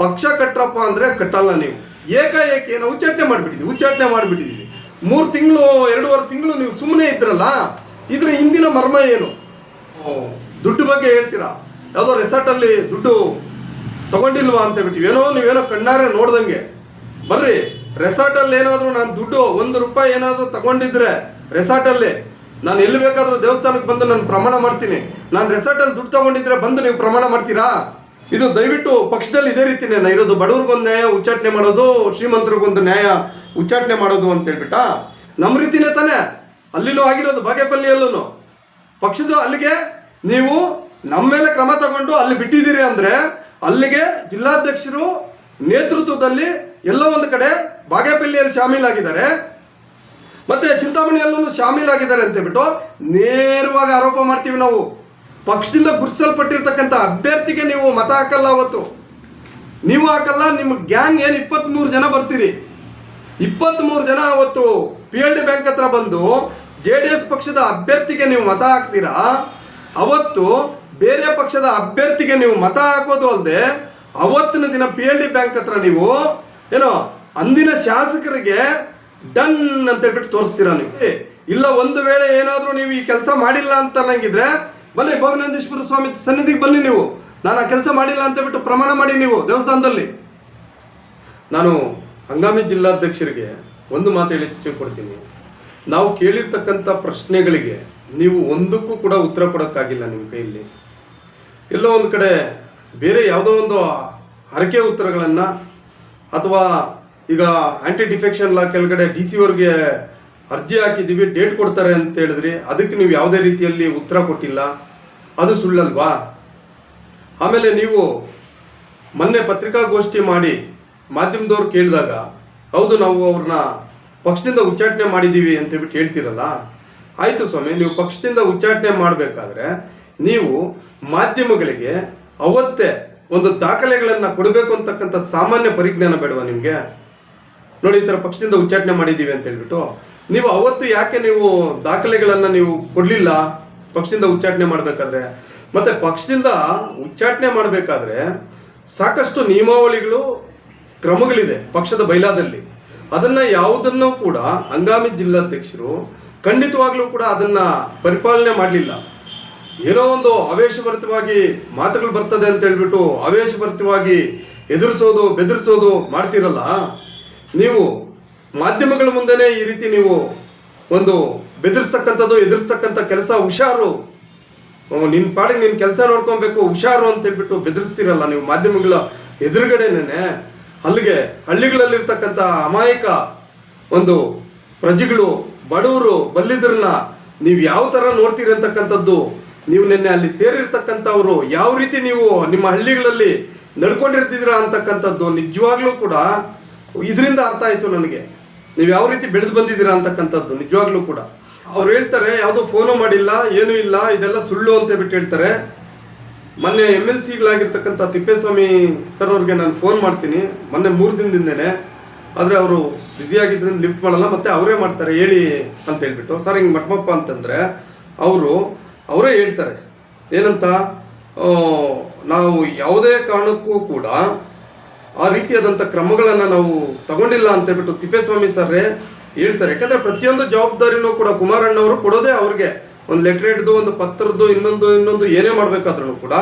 ಪಕ್ಷ ಕಟ್ರಪ್ಪ ಅಂದರೆ ಕಟ್ಟಲ್ಲ ನೀವು. ಏಕಾಏಕಿ ನಾವು ಉಚ್ಚಾಟನೆ ಮಾಡಿಬಿಟ್ಟಿದ್ದೀವಿ ಉಚ್ಚಾಟನೆ ಮಾಡಿಬಿಟ್ಟಿದ್ದೀವಿ ಮೂರು ತಿಂಗಳು ಎರಡೂವರೆ ತಿಂಗಳು ನೀವು ಸುಮ್ಮನೆ ಇದ್ರಲ್ಲ ಇದ್ರ ಹಿಂದಿನ ಮರ್ಮ ಏನು? ಓ, ದುಡ್ಡು ಬಗ್ಗೆ ಹೇಳ್ತೀರಾ? ಯಾವುದೋ ರೆಸಾರ್ಟಲ್ಲಿ ದುಡ್ಡು ತಗೊಂಡಿಲ್ವಾ ಅಂತ ಬಿಟ್ಟು ಏನೋ ನೀವೇನೋ ಕಣ್ಣಾರೆ ನೋಡ್ದಂಗೆ. ಬರ್ರಿ ರೆಸಾರ್ಟಲ್ಲಿ ಏನಾದರೂ ನಾನು ದುಡ್ಡು ಒಂದು ರೂಪಾಯಿ ಏನಾದರೂ ತಗೊಂಡಿದ್ರೆ ರೆಸಾರ್ಟಲ್ಲಿ ನಾನು ಎಲ್ಲಿ ಬೇಕಾದರೂ ದೇವಸ್ಥಾನಕ್ಕೆ ಬಂದು ನಾನು ಪ್ರಮಾಣ ಮಾಡ್ತೀನಿ. ನಾನು ರೆಸಾರ್ಟಲ್ಲಿ ದುಡ್ಡು ತಗೊಂಡಿದ್ರೆ ಬಂದು ನೀವು ಪ್ರಮಾಣ ಮಾಡ್ತೀರಾ? ಇದು ದಯವಿಟ್ಟು ಪಕ್ಷದಲ್ಲಿ ಇದೇ ರೀತಿನೇ ಇರೋದು, ಬಡವ್ರಿಗೊಂದು ನ್ಯಾಯ, ಉಚ್ಚಾಟನೆ ಮಾಡೋದು, ಶ್ರೀಮಂತರಿಗೊಂದು ನ್ಯಾಯ, ಉಚ್ಚಾಟನೆ ಮಾಡೋದು ಅಂತ ಹೇಳ್ಬಿಟ್ಟ? ನಮ್ಮ ರೀತಿನೇ ತಾನೇ. ಅಲ್ಲಿಲ್ಲೂ ಆಗಿರೋದು ಬಾಗೇಪಲ್ಲಿಯಲ್ಲೂ ಪಕ್ಷದ ಅಲ್ಲಿಗೆ ನೀವು ನಮ್ಮ ಮೇಲೆ ಕ್ರಮ ತಗೊಂಡು ಅಲ್ಲಿ ಬಿಟ್ಟಿದ್ದೀರಿ ಅಂದ್ರೆ ಅಲ್ಲಿಗೆ ಜಿಲ್ಲಾಧ್ಯಕ್ಷರು ನೇತೃತ್ವದಲ್ಲಿ ಎಲ್ಲ ಒಂದು ಕಡೆ ಬಾಗೇಪಲ್ಲಿಯಲ್ಲಿ ಶಾಮೀಲಾಗಿದ್ದಾರೆ. ಮತ್ತೆ ಚಿಂತಾಮಣಿಯಲ್ಲೂ ಶಾಮೀಲಾಗಿದ್ದಾರೆ ಅಂತ ಹೇಳ್ಬಿಟ್ಟು ನೇರವಾಗಿ ಆರೋಪ ಮಾಡ್ತೀವಿ ನಾವು. ಪಕ್ಷದಿಂದ ಗುರುತಿಸಲ್ಪಟ್ಟಿರ್ತಕ್ಕಂಥ ಅಭ್ಯರ್ಥಿಗೆ ನೀವು ಮತ ಹಾಕಲ್ಲ ಅವತ್ತು. ನೀವು ಹಾಕಲ್ಲ, ನಿಮ್ಮ ಗ್ಯಾಂಗ್ ಏನು ಇಪ್ಪತ್ತ್ಮೂರು ಜನ ಬರ್ತೀರಿ? ಇಪ್ಪತ್ತ್ಮೂರು ಜನ ಅವತ್ತು ಪಿ ಎಲ್ ಡಿ ಬ್ಯಾಂಕ್ ಹತ್ರ ಬಂದು ಜೆ ಡಿ ಎಸ್ ಪಕ್ಷದ ಅಭ್ಯರ್ಥಿಗೆ ನೀವು ಮತ ಹಾಕ್ತೀರಾ? ಅವತ್ತು ಬೇರೆ ಪಕ್ಷದ ಅಭ್ಯರ್ಥಿಗೆ ನೀವು ಮತ ಹಾಕೋದು ಅಲ್ಲದೆ ಅವತ್ತಿನ ದಿನ ಪಿ ಎಲ್ ಡಿ ಬ್ಯಾಂಕ್ ಹತ್ರ ನೀವು ಏನೋ ಅಂದಿನ ಶಾಸಕರಿಗೆ ಡನ್ ಅಂತ ಹೇಳ್ಬಿಟ್ಟು ತೋರಿಸ್ತೀರಾ ನೀವು? ಇಲ್ಲ, ಒಂದು ವೇಳೆ ಏನಾದರೂ ನೀವು ಈ ಕೆಲಸ ಮಾಡಿಲ್ಲ ಅಂತ ಅನ್ನಂಗಿದ್ರೆ ಬನ್ನಿ ಭೋಗನಂದೀಶ್ವರ ಸ್ವಾಮಿ ಸನ್ನಿಧಿಗೆ ಬನ್ನಿ ನೀವು. ನಾನು ಆ ಕೆಲಸ ಮಾಡಿಲ್ಲ ಅಂತ ಬಿಟ್ಟು ಪ್ರಮಾಣ ಮಾಡಿ ನೀವು ದೇವಸ್ಥಾನದಲ್ಲಿ. ನಾನು ಹಂಗಾಮಿ ಜಿಲ್ಲಾಧ್ಯಕ್ಷರಿಗೆ ಒಂದು ಮಾತು ಹೇಳಿ ಕೊಡ್ತೀನಿ. ನಾವು ಕೇಳಿರ್ತಕ್ಕಂಥ ಪ್ರಶ್ನೆಗಳಿಗೆ ನೀವು ಒಂದಕ್ಕೂ ಕೂಡ ಉತ್ತರ ಕೊಡೋಕ್ಕಾಗಿಲ್ಲ ನಿಮ್ಮ ಕೈಯಲ್ಲಿ. ಎಲ್ಲೋ ಒಂದು ಕಡೆ ಬೇರೆ ಯಾವುದೋ ಒಂದು ಹರಕೆ ಉತ್ತರಗಳನ್ನು ಅಥವಾ ಈಗ ಆ್ಯಂಟಿ ಡಿಫೆಕ್ಷನ್ ಲಾ ಕೆಳಗಡೆ ಡಿ ಸಿ ಅವ್ರಿಗೆ ಅರ್ಜಿ ಹಾಕಿದ್ದೀವಿ ಡೇಟ್ ಕೊಡ್ತಾರೆ ಅಂತ ಹೇಳಿದ್ರಿ, ಅದಕ್ಕೆ ನೀವು ಯಾವುದೇ ರೀತಿಯಲ್ಲಿ ಉತ್ತರ ಕೊಟ್ಟಿಲ್ಲ. ಅದು ಸುಳ್ಳಲ್ವಾ? ಆಮೇಲೆ ನೀವು ಮೊನ್ನೆ ಪತ್ರಿಕಾಗೋಷ್ಠಿ ಮಾಡಿ ಮಾಧ್ಯಮದವ್ರು ಕೇಳಿದಾಗ, ಹೌದು, ನಾವು ಅವ್ರನ್ನ ಪಕ್ಷದಿಂದ ಉಚ್ಚಾಟನೆ ಮಾಡಿದ್ದೀವಿ ಅಂತ ಹೇಳ್ಬಿಟ್ಟು ಹೇಳ್ತೀರಲ್ಲ? ಆಯಿತು ಸ್ವಾಮಿ, ನೀವು ಪಕ್ಷದಿಂದ ಉಚ್ಚಾಟನೆ ಮಾಡಬೇಕಾದ್ರೆ ನೀವು ಮಾಧ್ಯಮಗಳಿಗೆ ಅವತ್ತೇ ಒಂದು ದಾಖಲೆಗಳನ್ನು ಕೊಡಬೇಕು ಅಂತಕ್ಕಂಥ ಸಾಮಾನ್ಯ ಪರಿಜ್ಞಾನ ಬೇಡವಾ ನಿಮಗೆ? ನೋಡಿ, ಈ ಥರ ಪಕ್ಷದಿಂದ ಉಚ್ಚಾಟನೆ ಮಾಡಿದ್ದೀವಿ ಅಂತ ಹೇಳ್ಬಿಟ್ಟು ನೀವು ಅವತ್ತು ಯಾಕೆ ನೀವು ದಾಖಲೆಗಳನ್ನು ನೀವು ಕೊಡಲಿಲ್ಲ? ಪಕ್ಷದಿಂದ ಉಚ್ಚಾಟನೆ ಮಾಡಬೇಕಾದ್ರೆ. ಮತ್ತು ಪಕ್ಷದಿಂದ ಉಚ್ಚಾಟನೆ ಮಾಡಬೇಕಾದ್ರೆ ಸಾಕಷ್ಟು ನಿಯಮಾವಳಿಗಳು, ಕ್ರಮಗಳಿದೆ ಪಕ್ಷದ ಬೈಲಾದಲ್ಲಿ. ಅದನ್ನು ಯಾವುದನ್ನು ಕೂಡ ಹಂಗಾಮಿ ಜಿಲ್ಲಾಧ್ಯಕ್ಷರು ಖಂಡಿತವಾಗ್ಲೂ ಕೂಡ ಅದನ್ನು ಪರಿಪಾಲನೆ ಮಾಡಲಿಲ್ಲ. ಏನೋ ಒಂದು ಆವೇಶಭರಿತವಾಗಿ ಮಾತುಗಳು ಬರ್ತದೆ ಅಂತ ಹೇಳ್ಬಿಟ್ಟು ಆವೇಶಭರಿತವಾಗಿ ಎದುರಿಸೋದು, ಬೆದರಿಸೋದು ಮಾಡ್ತಿರಲ್ಲ? ನೀವು ಮಾಧ್ಯಮಗಳ ಮುಂದೆನೇ ಈ ರೀತಿ ನೀವು ಒಂದು ಬೆದರಿಸ್ತಕ್ಕಂಥದ್ದು, ಎದುರಿಸ್ತಕ್ಕಂಥ ಕೆಲಸ ಹುಷಾರು. ನಿನ್ನ ಪಾಡಿಗೆ ನಿನ್ನ ಕೆಲಸ ನೋಡ್ಕೊಬೇಕು, ಹುಷಾರು ಅಂತ ಹೇಳ್ಬಿಟ್ಟು ಬೆದರಿಸ್ತಿರಲ್ಲ ನೀವು ಮಾಧ್ಯಮಗಳ ಎದುರುಗಡೆನೇ ಅಲ್ಲಿಗೆ ಹಳ್ಳಿಗಳಲ್ಲಿರ್ತಕ್ಕಂಥ ಅಮಾಯಕ ಒಂದು ಪ್ರಜೆಗಳು, ಬಡವರು, ಬಲ್ಲಿದ್ರನ್ನ ನೀವು ಯಾವ ಥರ ನೋಡ್ತೀರಿ ಅಂತಕ್ಕಂಥದ್ದು, ನೀವು ನಿನ್ನೆ ಅಲ್ಲಿ ಸೇರಿರ್ತಕ್ಕಂಥವ್ರು ಯಾವ ರೀತಿ ನೀವು ನಿಮ್ಮ ಹಳ್ಳಿಗಳಲ್ಲಿ ನಡ್ಕೊಂಡಿರ್ತಿದ್ದೀರಾ ಅಂತಕ್ಕಂಥದ್ದು ನಿಜವಾಗ್ಲೂ ಕೂಡ ಇದರಿಂದ ಅರ್ಥ ಆಯಿತು ನನಗೆ. ನೀವು ಯಾವ ರೀತಿ ಬೆಳೆದು ಬಂದಿದ್ದೀರಾ ಅಂತಕ್ಕಂಥದ್ದು, ನಿಜವಾಗ್ಲೂ ಕೂಡ. ಅವ್ರು ಹೇಳ್ತಾರೆ, ಯಾವುದೋ ಫೋನು ಮಾಡಿಲ್ಲ, ಏನೂ ಇಲ್ಲ, ಇದೆಲ್ಲ ಸುಳ್ಳು ಅಂತ ಬಿಟ್ಟು ಹೇಳ್ತಾರೆ. ಮೊನ್ನೆ ಎಂ ಎಲ್ ಸಿಗಳಾಗಿರ್ತಕ್ಕಂಥ ತಿಪ್ಪೇಸ್ವಾಮಿ ಸರ್ ಅವ್ರಿಗೆ ನಾನು ಫೋನ್ ಮಾಡ್ತೀನಿ. ಮೊನ್ನೆ ಮೂರು ದಿನದಿಂದನೇ, ಆದರೆ ಅವರು ಆಗಿದ್ದರಿಂದ ಲಿಫ್ಟ್ ಮಾಡಲ್ಲ, ಮತ್ತು ಅವರೇ ಮಾಡ್ತಾರೆ, ಹೇಳಿ ಅಂತ ಹೇಳ್ಬಿಟ್ಟು. ಸರ್, ಹಿಂಗೆ ಮಟ್ಮಪ್ಪ ಅಂತಂದರೆ, ಅವರು, ಅವರೇ ಹೇಳ್ತಾರೆ, ಏನಂತ ನಾವು ಯಾವುದೇ ಕಾರಣಕ್ಕೂ ಕೂಡ ಆ ರೀತಿಯಾದಂಥ ಕ್ರಮಗಳನ್ನು ನಾವು ತಗೊಂಡಿಲ್ಲ ಅಂತ ಹೇಳ್ಬಿಟ್ಟು ತಿಪ್ಪೇಸ್ವಾಮಿ ಸರ್ರೇ ಹೇಳ್ತಾರೆ. ಯಾಕಂದ್ರೆ ಪ್ರತಿಯೊಂದು ಜವಾಬ್ದಾರಿನೂ ಕೂಡ ಕುಮಾರಣ್ಣವರು ಕೊಡೋದೇ ಅವ್ರಿಗೆ. ಒಂದು ಲೆಟರ್ ಹಿಡಿದು, ಒಂದು ಪತ್ರದ್ದು, ಇನ್ನೊಂದು ಇನ್ನೊಂದು ಏನೇ ಮಾಡಬೇಕಾದ್ರೂ ಕೂಡ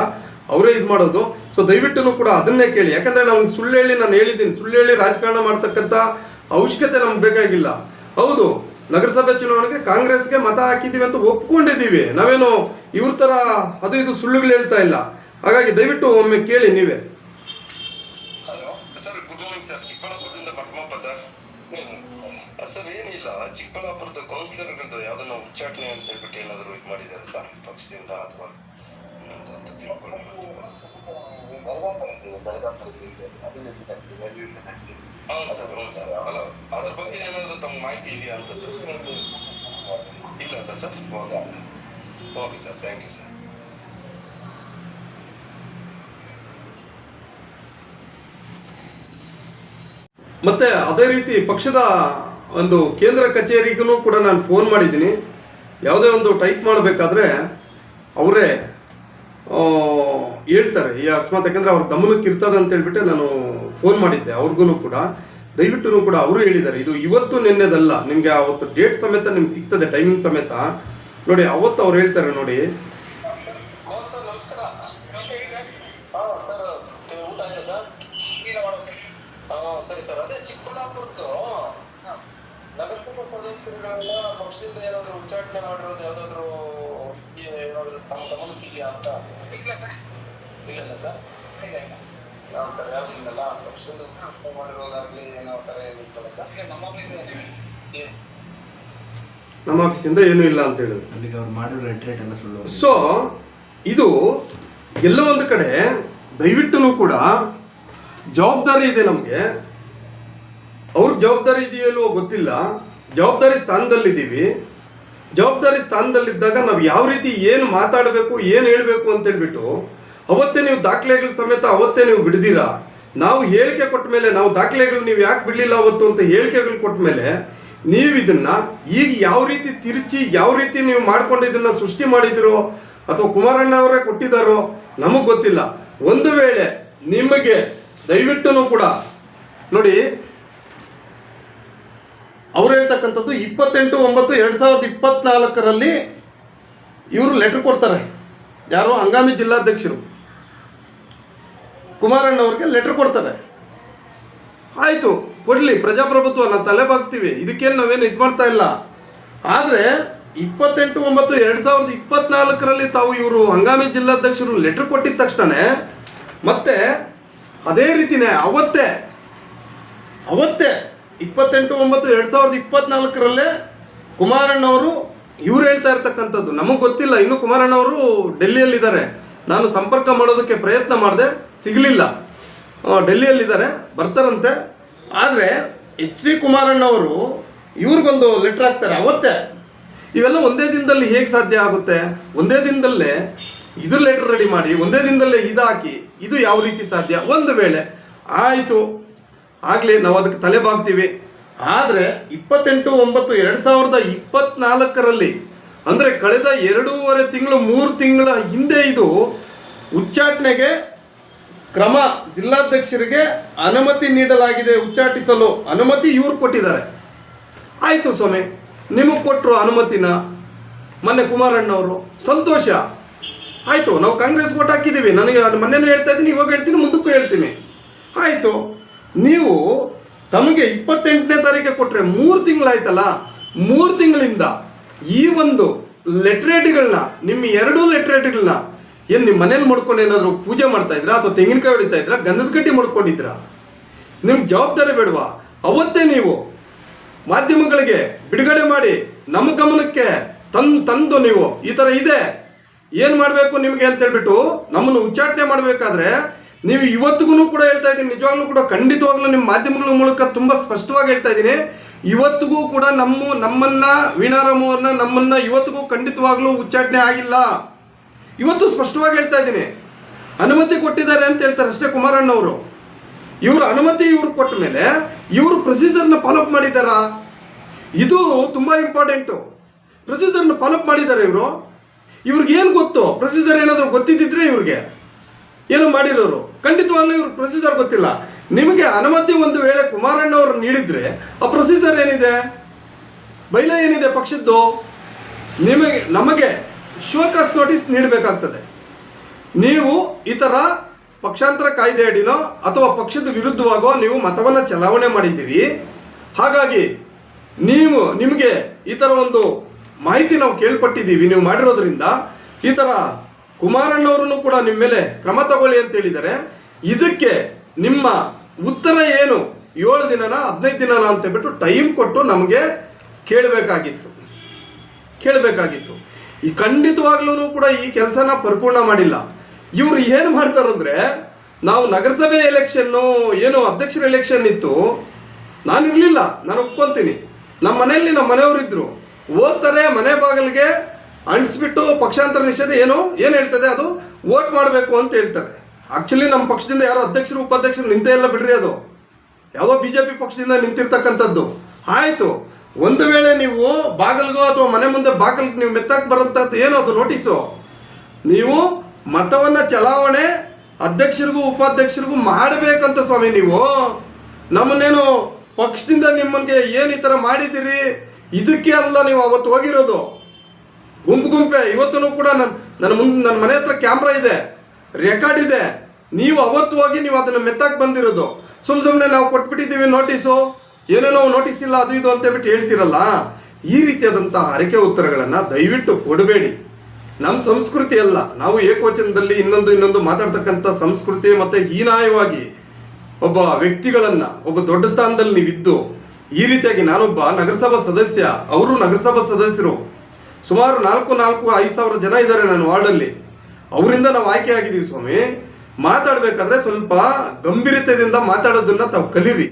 ಅವರೇ ಇದು ಮಾಡೋದು. ಸೊ ದಯವಿಟ್ಟು ಕೂಡ ಅದನ್ನೇ ಕೇಳಿ. ಯಾಕಂದ್ರೆ ನಾವು ಸುಳ್ಳು ಹೇಳಿ ನಾನು ಹೇಳಿದ್ದೀನಿ. ಸುಳ್ಳು ಹೇಳಿ ರಾಜಕಾರಣ ಮಾಡ್ತಕ್ಕಂಥ ಅವಶ್ಯಕತೆ ನಮ್ಗೆ ಬೇಕಾಗಿಲ್ಲ. ಹೌದು, ನಗರಸಭೆ ಚುನಾವಣೆಗೆ ಕಾಂಗ್ರೆಸ್ಗೆ ಮತ ಹಾಕಿದ್ದೀವಿ ಅಂತ ಒಪ್ಕೊಂಡಿದ್ದೀವಿ. ನಾವೇನು ಇವ್ರ ಥರ ಅದು ಇದು ಸುಳ್ಳುಗಳು ಹೇಳ್ತಾ ಇಲ್ಲ. ಹಾಗಾಗಿ ದಯವಿಟ್ಟು ಒಮ್ಮೆ ಕೇಳಿ ನೀವೇ. ಸರ್ ಏನಿಲ್ಲ ಚಿಕ್ಕಬಳ್ಳಾಪುರದ ಕೌನ್ಸಿಲರ್ಗಳದ್ದು ಯಾವ್ದನ್ನ ಉಚ್ಚಾಟನೆ ಅಂತ ಹೇಳ್ಬಿಟ್ಟು ಏನಾದ್ರು ಇದು ಮಾಡಿದ್ದಾರೆ ಸರ್ ಪಕ್ಷದಿಂದ ಅಥವಾ ಹೌದು ಸರ್ ಹೌದು ಸರ್. ಅಲ್ಲ ಅದ್ರ ಬಗ್ಗೆ ಏನಾದ್ರು ತಮ್ಮ ಮಾಹಿತಿ ಇದೆಯಾ ಅಂತ ಸರ್? ಇಲ್ಲ ಅಲ್ಲ sir? Okay okay sir thank you sir. ಮತ್ತೆ ಅದೇ ರೀತಿ ಪಕ್ಷದ ಒಂದು ಕೇಂದ್ರ ಕಚೇರಿಗೂ ಕೂಡ ನಾನು ಫೋನ್ ಮಾಡಿದ್ದೀನಿ. ಯಾವುದೇ ಒಂದು ಟೈಪ್ ಮಾಡಬೇಕಾದ್ರೆ ಅವರೇ ಹೇಳ್ತಾರೆ. ಈ ಅಕಸ್ಮಾತ್ ಯಾಕಂದರೆ ಅವ್ರ ಗಮನಕ್ಕೆ ಇರ್ತದೆ ಅಂತ ಹೇಳ್ಬಿಟ್ಟು ನಾನು ಫೋನ್ ಮಾಡಿದ್ದೆ. ಅವ್ರಿಗೂ ಕೂಡ. ದಯವಿಟ್ಟು ಕೂಡ ಅವರು ಹೇಳಿದ್ದಾರೆ. ಇದು ಇವತ್ತು ನಿನ್ನೆದಲ್ಲ. ನಿಮಗೆ ಅವತ್ತು ಡೇಟ್ ಸಮೇತ ನಿಮ್ಗೆ ಸಿಗ್ತದೆ ಟೈಮಿಂಗ್ ಸಮೇತ. ನೋಡಿ, ಅವತ್ತು ಅವ್ರು ಹೇಳ್ತಾರೆ ನೋಡಿ ಸದಸ್ಯರುಗಳೆಲ್ಲ ಪಕ್ಷದಿಂದ ಏನಾದ್ರು ಉಚ್ಚಾಟನೆ ಮಾಡಿರೋದು ಯಾವ್ದಾದ್ರು ಏನಾದ್ರು ತಮ್ಮ ಗಮನಕ್ಕಿದೆಯಾ ಅಂತ? ಇಲ್ಲ ಸರ್. ಹಾಂ ಸರ್? ಯಾವ್ದು ಇಲ್ಲಲ್ಲ ಪಕ್ಷದಿಂದ ಉಚ್ಚಾಟನೆ ಮಾಡಿರೋದಾಗ್ಲಿ ಏನೋ ಥರ ಏನಿತ್ತಲ್ಲ ಸರ್? ನಮ್ಮ ಆಫೀಸಿಂದ ಏನೂ? ಇಲ್ಲ ಅಂತ ಹೇಳಿದ್ರು. ಅಲ್ಲಿಗೆ ಅವ್ರು ಮಾಡಿರೋ ರೆಟ್ರೇಟ್ ಎಲ್ಲ ಸುಳ್ಳು ಸೊ ಇದು ಎಲ್ಲ ಒಂದು ಕಡೆ ದಯವಿಟ್ಟು ಕೂಡ ಜವಾಬ್ದಾರಿ ಇದೆ ನಮಗೆ. ಅವ್ರಿಗೆ ಜವಾಬ್ದಾರಿ ಇದೆಯೋ ಇಲ್ವೋ ಗೊತ್ತಿಲ್ಲ. ಜವಾಬ್ದಾರಿ ಸ್ಥಾನದಲ್ಲಿದ್ದೀವಿ. ಜವಾಬ್ದಾರಿ ಸ್ಥಾನದಲ್ಲಿದ್ದಾಗ ನಾವು ಯಾವ ರೀತಿ ಏನು ಮಾತಾಡಬೇಕು, ಏನು ಹೇಳಬೇಕು ಅಂತ ಹೇಳ್ಬಿಟ್ಟು ಅವತ್ತೇ ನೀವು ದಾಖಲೆಗಳ ಸಮೇತ ಅವತ್ತೇ ನೀವು ಬಿಡ್ದಿರಾ? ನಾವು ಹೇಳಿಕೆ ಕೊಟ್ಟ ಮೇಲೆ, ನಾವು ದಾಖಲೆಗಳು ನೀವು ಯಾಕೆ ಬಿಡಲಿಲ್ಲ ಅವತ್ತು ಅಂತ ಹೇಳಿಕೆಗಳು ಕೊಟ್ಟ ಮೇಲೆ ನೀವು ಇದನ್ನ ಈಗ ಯಾವ ರೀತಿ ತಿರುಚಿ, ಯಾವ ರೀತಿ ನೀವು ಮಾಡ್ಕೊಂಡು ಇದನ್ನ ಸೃಷ್ಟಿ ಮಾಡಿದಿರೋ ಅಥವಾ ಕುಮಾರಣ್ಣ ಅವರೇ ಕೊಟ್ಟಿದ್ದಾರೋ ನಮಗೆ ಗೊತ್ತಿಲ್ಲ. ಒಂದು ವೇಳೆ ನಿಮಗೆ ದಯವಿಟ್ಟು ಕೂಡ ನೋಡಿ ಅವ್ರು ಹೇಳ್ತಕ್ಕಂಥದ್ದು ಇಪ್ಪತ್ತೆಂಟು, ಒಂಬತ್ತು, ಎರಡು ಸಾವಿರದ ಇಪ್ಪತ್ನಾಲ್ಕರಲ್ಲಿ ಇವರು ಲೆಟರ್ ಕೊಡ್ತಾರೆ. ಯಾರು ಹಂಗಾಮಿ ಜಿಲ್ಲಾಧ್ಯಕ್ಷರು. ಕುಮಾರಣ್ಣ ಅವ್ರಿಗೆ ಲೆಟರ್ ಕೊಡ್ತಾರೆ. ಆಯಿತು, ಕೊಡಲಿ, ಪ್ರಜಾಪ್ರಭುತ್ವ ನಾವು ತಲೆ ಬಾಗ್ತೀವಿ. ಇದಕ್ಕೇನು ನಾವೇನು ಇದು ಮಾಡ್ತಾ ಇಲ್ಲ. ಆದರೆ, ಇಪ್ಪತ್ತೆಂಟು, ಒಂಬತ್ತು, ಎರಡು ಸಾವಿರದ ಇಪ್ಪತ್ನಾಲ್ಕರಲ್ಲಿ ತಾವು ಇವರು ಹಂಗಾಮಿ ಜಿಲ್ಲಾಧ್ಯಕ್ಷರು ಲೆಟರ್ ಕೊಟ್ಟಿದ್ದ ತಕ್ಷಣವೇ ಮತ್ತೆ ಅದೇ ರೀತಿನೇ ಅವತ್ತೇ ಅವತ್ತೇ ಇಪ್ಪತ್ತೆಂಟು, ಒಂಬತ್ತು, ಎರಡು ಸಾವಿರದ ಇಪ್ಪತ್ನಾಲ್ಕರಲ್ಲೇ ಕುಮಾರಣ್ಣವರು ಇವ್ರು ಹೇಳ್ತಾ ಇರ್ತಕ್ಕಂಥದ್ದು. ನಮಗೆ ಗೊತ್ತಿಲ್ಲ, ಇನ್ನು ಕುಮಾರಣ್ಣವರು ಡೆಲ್ಲಿಯಲ್ಲಿದ್ದಾರೆ. ನಾನು ಸಂಪರ್ಕ ಮಾಡೋದಕ್ಕೆ ಪ್ರಯತ್ನ ಮಾಡಿದೆ, ಸಿಗಲಿಲ್ಲ. ಡೆಲ್ಲಿಯಲ್ಲಿದ್ದಾರೆ, ಬರ್ತಾರಂತೆ. ಆದರೆ, ಎಚ್ ಡಿ ಕುಮಾರಣ್ಣವರು ಇವ್ರಿಗೊಂದು ಲೆಟ್ರ್ ಹಾಕ್ತಾರೆ, ಅವತ್ತೇ. ಇವೆಲ್ಲ ಒಂದೇ ದಿನದಲ್ಲಿ ಹೇಗೆ ಸಾಧ್ಯ ಆಗುತ್ತೆ? ಒಂದೇ ದಿನದಲ್ಲೇ ಇದ್ರ ಲೆಟರ್ ರೆಡಿ ಮಾಡಿ, ಒಂದೇ ದಿನದಲ್ಲೇ ಇದಾಕಿ, ಇದು ಯಾವ ರೀತಿ ಸಾಧ್ಯ? ಒಂದು ವೇಳೆ ಆಯಿತು ಆಗಲಿ ನಾವು ಅದಕ್ಕೆ ತಲೆ ಬಾಗ್ತೀವಿ. ಆದರೆ ಇಪ್ಪತ್ತೆಂಟು, ಒಂಬತ್ತು, ಎರಡು ಸಾವಿರದ ಇಪ್ಪತ್ನಾಲ್ಕರಲ್ಲಿ, ಅಂದರೆ ಕಳೆದ ಎರಡೂವರೆ ತಿಂಗಳು, ಮೂರು ತಿಂಗಳ ಹಿಂದೆ ಇದು ಉಚ್ಚಾಟನೆಗೆ ಕ್ರಮ ಜಿಲ್ಲಾಧ್ಯಕ್ಷರಿಗೆ ಅನುಮತಿ ನೀಡಲಾಗಿದೆ ಉಚ್ಚಾಟಿಸಲು. ಅನುಮತಿ ಇವ್ರು ಕೊಟ್ಟಿದ್ದಾರೆ. ಆಯಿತು ಸ್ವಾಮಿ, ನಿಮಗೆ ಕೊಟ್ಟರು ಅನುಮತಿನ ಮೊನ್ನೆ ಕುಮಾರಣ್ಣವರು. ಸಂತೋಷ. ಆಯಿತು, ನಾವು ಕಾಂಗ್ರೆಸ್ ಓಟ್ ಹಾಕಿದ್ದೀವಿ. ನನಗೆ ಮೊನ್ನೆನೂ ಹೇಳ್ತಾ ಇದ್ದೀನಿ, ಇವಾಗ ಹೇಳ್ತೀನಿ, ಮುಂದಕ್ಕೂ ಹೇಳ್ತೀನಿ. ಆಯಿತು ನೀವು ತಮಗೆ ಇಪ್ಪತ್ತೆಂಟನೇ ತಾರೀಕು ಕೊಟ್ಟರೆ ಮೂರು ತಿಂಗಳಾಯ್ತಲ್ಲ? ಮೂರು ತಿಂಗಳಿಂದ ಈ ಒಂದು ಲೆಟ್ರೇಟ್ಗಳನ್ನ, ನಿಮ್ಮ ಎರಡೂ ಲೆಟ್ರೇಟ್ಗಳನ್ನ ಏನು ನಿಮ್ಮ ಮನೇಲಿ ಮಾಡ್ಕೊಂಡು ಏನಾದರೂ ಪೂಜೆ ಮಾಡ್ತಾ ಇದ್ರಾ? ಅಥವಾ ತೆಂಗಿನಕಾಯಿ ಹೊಡಿತಾ ಇದ್ರಾ? ಗಂಧದ ಕಟ್ಟಿ ಮಾಡ್ಕೊಂಡಿದ್ರಾ? ನಿಮ್ಗೆ ಜವಾಬ್ದಾರಿ ಬೇಡವಾ? ಅವತ್ತೇ ನೀವು ಮಾಧ್ಯಮಗಳಿಗೆ ಬಿಡುಗಡೆ ಮಾಡಿ ನಮ್ಮ ಗಮನಕ್ಕೆ ತಂದು ತಂದು ನೀವು ಈ ಥರ ಇದೆ. ಏನು ಮಾಡಬೇಕು ನಿಮಗೆ ಅಂತ ಹೇಳ್ಬಿಟ್ಟು ನಮ್ಮನ್ನು ಉಚ್ಚಾಟನೆ ಮಾಡಬೇಕಾದ್ರೆ ನೀವು ಇವತ್ತಿಗೂ ಕೂಡ ಹೇಳ್ತಾ ಇದ್ದೀನಿ, ನಿಜವಾಗ್ಲೂ ಕೂಡ ಖಂಡಿತವಾಗ್ಲೂ ನಿಮ್ಮ ಮಾಧ್ಯಮಗಳ ಮೂಲಕ ತುಂಬ ಸ್ಪಷ್ಟವಾಗಿ ಹೇಳ್ತಾ ಇದ್ದೀನಿ. ಇವತ್ತಿಗೂ ಕೂಡ ನಮ್ಮ, ನಮ್ಮನ್ನ ವೀಣಾರಾಮವ್ರನ್ನ ನಮ್ಮನ್ನ ಇವತ್ತಿಗೂ ಖಂಡಿತವಾಗ್ಲೂ ಉಚ್ಚಾಟನೆ ಆಗಿಲ್ಲ. ಇವತ್ತು ಸ್ಪಷ್ಟವಾಗಿ ಹೇಳ್ತಾ ಇದ್ದೀನಿ. ಅನುಮತಿ ಕೊಟ್ಟಿದ್ದಾರೆ ಅಂತ ಹೇಳ್ತಾರೆ ಅಷ್ಟೇ ಕುಮಾರಣ್ಣವರು ಇವರು ಅನುಮತಿ ಇವರು ಕೊಟ್ಟ ಮೇಲೆ ಇವರು ಪ್ರೊಸೀಜರ್ನ ಫಾಲೋಅಪ್ ಮಾಡಿದ್ದಾರಾ? ಇದು ತುಂಬ ಇಂಪಾರ್ಟೆಂಟು ಪ್ರೊಸೀಜರ್ನ ಫಾಲೋಅಪ್ ಮಾಡಿದ್ದಾರೆ ಇವರು. ಇವ್ರಿಗೆ ಏನು ಗೊತ್ತು? ಪ್ರೊಸೀಜರ್ ಏನಾದರೂ ಗೊತ್ತಿದ್ದಿದ್ರೆ ಇವ್ರಿಗೆ. ಏನು ಮಾಡಿರೋರು? ಖಂಡಿತವಾಗ್ಲೂ ಇವ್ರ ಪ್ರೊಸೀಜರ್ ಗೊತ್ತಿಲ್ಲ. ನಿಮಗೆ ಅನುಮತಿ ಒಂದು ವೇಳೆ ಕುಮಾರಣ್ಣ ಅವರು ನೀಡಿದ್ರೆ, ಆ ಪ್ರೊಸೀಜರ್ ಏನಿದೆ? ಬೈಲ ಏನಿದೆ ಪಕ್ಷದ್ದು? ನಿಮಗೆ, ನಮಗೆ ಶೋಕಾಸ್ ನೋಟಿಸ್ ನೀಡಬೇಕಾಗ್ತದೆ. ನೀವು ಈ ಥರ ಪಕ್ಷಾಂತರ ಕಾಯ್ದೆ ಅಡಿನೋ ಅಥವಾ ಪಕ್ಷದ ವಿರುದ್ಧವಾಗೋ ನೀವು ಮತವನ್ನು ಚಲಾವಣೆ ಮಾಡಿದ್ದೀರಿ. ಹಾಗಾಗಿ, ನೀವು, ನಿಮಗೆ ಈ ಥರ ಒಂದು ಮಾಹಿತಿ ನಾವು ಕೇಳ್ಪಟ್ಟಿದ್ದೀವಿ. ನೀವು ಮಾಡಿರೋದ್ರಿಂದ ಈ ಥರ ಕುಮಾರಣ್ಣವ್ರನ್ನು ಕೂಡ ನಿಮ್ಮ ಮೇಲೆ ಕ್ರಮ ತಗೊಳ್ಳಿ ಅಂತ ಹೇಳಿದರೆ ಇದಕ್ಕೆ ನಿಮ್ಮ ಉತ್ತರ ಏನು? ಏಳು ದಿನನ, ಹದಿನೈದು ದಿನನ ಅಂತ ಹೇಳ್ಬಿಟ್ಟು ಟೈಮ್ ಕೊಟ್ಟು ನಮಗೆ ಕೇಳಬೇಕಾಗಿತ್ತು. ಕೇಳಬೇಕಾಗಿತ್ತು. ಈ ಖಂಡಿತವಾಗ್ಲೂ ಕೂಡ ಈ ಕೆಲಸನ ಪರಿಪೂರ್ಣ ಮಾಡಿಲ್ಲ. ಇವರು ಏನು ಮಾಡ್ತಾರಂದ್ರೆ, ನಾವು ನಗರಸಭೆ ಎಲೆಕ್ಷನ್ನು ಏನು ಅಧ್ಯಕ್ಷರ ಎಲೆಕ್ಷನ್ ಇತ್ತು. ನಾನು ಇರಲಿಲ್ಲ ನಾನು ಒಪ್ಕೊತೀನಿ. ನಮ್ಮ ಮನೆಯಲ್ಲಿ ನಮ್ಮ ಮನೆಯವರಿದ್ರು ಓದ್ತಾರೆ, ಮನೆ ಬಾಗಿಲಿಗೆ ಅಂಟಿಸ್ಬಿಟ್ಟು ಪಕ್ಷಾಂತರ ನಿಷೇಧ ಏನು? ಏನು ಹೇಳ್ತದೆ ಅದು? ವೋಟ್ ಮಾಡಬೇಕು ಅಂತ ಹೇಳ್ತಾರೆ. ಆಕ್ಚುಲಿ ನಮ್ಮ ಪಕ್ಷದಿಂದ ಯಾರೋ ಅಧ್ಯಕ್ಷರು, ಉಪಾಧ್ಯಕ್ಷರು ನಿಂತೇ ಇಲ್ಲ ಬಿಡ್ರಿ ಅದು. ಯಾವುದೋ ಬಿ ಜೆ ಪಿ ಪಕ್ಷದಿಂದ ನಿಂತಿರ್ತಕ್ಕಂಥದ್ದು. ಆಯಿತು. ಒಂದು ವೇಳೆ ನೀವು ಬಾಗಿಲ್ಗೋ ಅಥವಾ ಮನೆ ಮುಂದೆ ಬಾಗಿಲ್ಗೆ ನೀವು ಮೆತ್ತಾಕ್ ಬರೋಂಥದ್ದು ಏನು ಅದು ನೋಟಿಸು ನೀವು ಮತವನ್ನ ಚಲಾವಣೆ ಅಧ್ಯಕ್ಷರಿಗೂ, ಉಪಾಧ್ಯಕ್ಷರಿಗೂ ಮಾಡಬೇಕಂತ ಸ್ವಾಮಿ ನೀವು. ನಮ್ಮನ್ನೇನು ಪಕ್ಷದಿಂದ ನಿಮ್ಮನ್ಗೆ ಏನು ಈ ಥರ ಮಾಡಿದ್ದೀರಿ? ಇದಕ್ಕೆ ಅಲ್ಲ ನೀವು ಅವತ್ತು ಹೋಗಿರೋದು. ಗುಂಪು ಗುಂಪೆ ಇವತ್ತೂ ಕೂಡ ನನ್ನ ನನ್ನ ಮುಂದೆ, ನನ್ನ ಮನೆ ಹತ್ರ ಕ್ಯಾಮ್ರಾ ಇದೆ, ರೆಕಾರ್ಡ್ ಇದೆ. ನೀವು ಅವತ್ತು ಹೋಗಿ ನೀವು ಅದನ್ನು ಮೆತ್ತಾಕ್ ಬಂದಿರೋದು. ಸುಮ್ ಸುಮ್ಮನೆ ನಾವು ಕೊಟ್ಬಿಟ್ಟಿದ್ದೀವಿ ನೋಟಿಸು. ಏನೇನೋ ನೋಟಿಸ್ ಇಲ್ಲ, ಅದು ಇದು ಅಂತ ಹೇಳ್ಬಿಟ್ಟು ಹೇಳ್ತಿರಲ್ಲ. ಈ ರೀತಿಯಾದಂಥ ಹರಕೆ ಉತ್ತರಗಳನ್ನು ದಯವಿಟ್ಟು ಕೊಡಬೇಡಿ. ನಮ್ಮ ಸಂಸ್ಕೃತಿ ಅಲ್ಲ, ನಾವು ಏಕವಚನದಲ್ಲಿ ಇನ್ನೊಂದು ಇನ್ನೊಂದು ಮಾತಾಡ್ತಕ್ಕಂಥ ಸಂಸ್ಕೃತಿ ಮತ್ತೆ ಹೀನಾಯವಾಗಿ ಒಬ್ಬ ವ್ಯಕ್ತಿಗಳನ್ನ, ಒಬ್ಬ ದೊಡ್ಡ ಸ್ಥಾನದಲ್ಲಿ ನೀವಿದ್ದು, ಈ ರೀತಿಯಾಗಿ ನಾನೊಬ್ಬ ನಗರಸಭಾ ಸದಸ್ಯ, ಅವರು ನಗರಸಭಾ ಸದಸ್ಯರು ಸುಮಾರು ನಾಲ್ಕು ನಾಲ್ಕು ಐದು ಸಾವಿರ ಜನ ಇದ್ದಾರೆ ನನ್ನ ವಾರ್ಡಲ್ಲಿ. ಅವರಿಂದ ನಾವು ಆಯ್ಕೆ ಆಗಿದ್ದೀವಿ ಸ್ವಾಮಿ. ಮಾತಾಡಬೇಕಾದ್ರೆ ಸ್ವಲ್ಪ ಗಂಭೀರತೆಯಿಂದ ಮಾತಾಡೋದನ್ನ ತಾವು ಕಲೀರಿ.